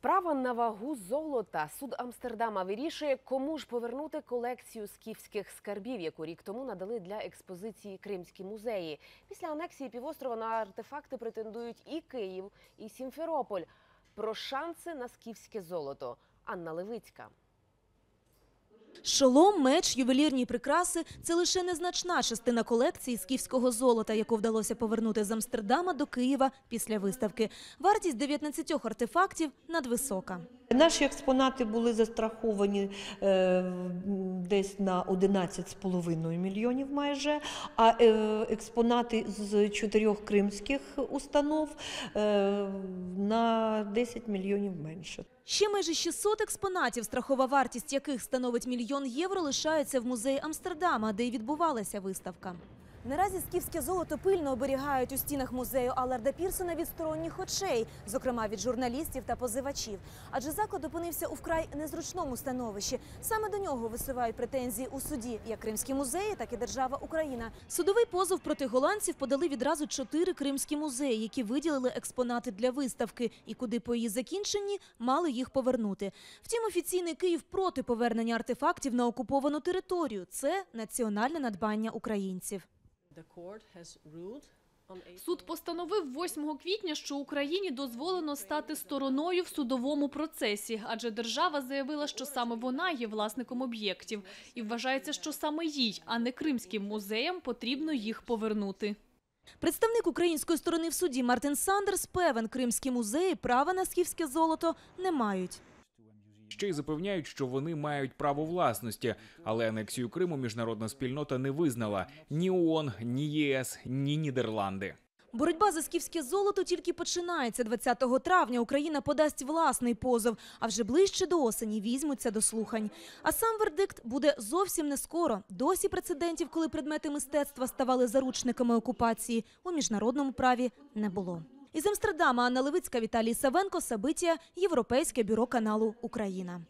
Справа на вагу золота. Суд Амстердама вирішує, кому ж повернути колекцію скіфських скарбів, яку рік тому надали для експозиції Кримські музеї. Після анексії півострова на артефакти претендують і Київ, і Сімферополь. Про шанси на скіфське золото. Анна Левицька. Шолом, меч, ювелірні прикраси – це лише незначна частина колекції скіфського золота, яку вдалося повернути з Амстердама до Києва після виставки. Вартість 19 артефактів надвисока. Наші експонати були застраховані е, десь на 11,5 мільйонів майже, а е, експонати з чотирьох кримських установ е, 10 мільйонів менше. Ще майже 600 експонатів, страхова вартість яких становить мільйон євро, лишаються в музеї Амстердама, де й відбувалася виставка. Наразі скіфське золото пильно оберігають у стінах музею Алларда Пірсона від сторонніх очей, зокрема від журналістів та позивачів. Адже заклад опинився у вкрай незручному становищі. Саме до нього висувають претензії у суді як Кримські музеї, так і держава Україна. Судовий позов проти голландців подали відразу чотири кримські музеї, які виділили експонати для виставки, і куди по її закінченні мали їх повернути. Втім, офіційний Київ проти повернення артефактів на окуповану територію. Це національне надбання українців. The court has ruled on April Суд постановив 8 квітня, що Україні дозволено стати стороною в судовому процесі, адже держава заявила, що саме вона є власником об'єктів, і вважається, що саме їй, а не кримським музеям, потрібно їх повернути. Представник української сторони в суді Мартин Сандерс певен, кримські музеї права на скіфське золото не мають. Ще й запевняють, що вони мають право власності, але анексію Криму міжнародна спільнота не визнала ні ООН, ні ЄС, ні Нідерланди. Боротьба за скіфське золото тільки починається. 20 травня Україна подасть власний позов, а вже ближче до осені візьмуться до слухань. А сам вердикт буде зовсім не скоро. Досі прецедентів, коли предмети мистецтва ставали заручниками окупації, у міжнародному праві не було. Із Амстердама Анна Левицька, Віталій Савенко, Сабитія, Європейське бюро каналу Україна.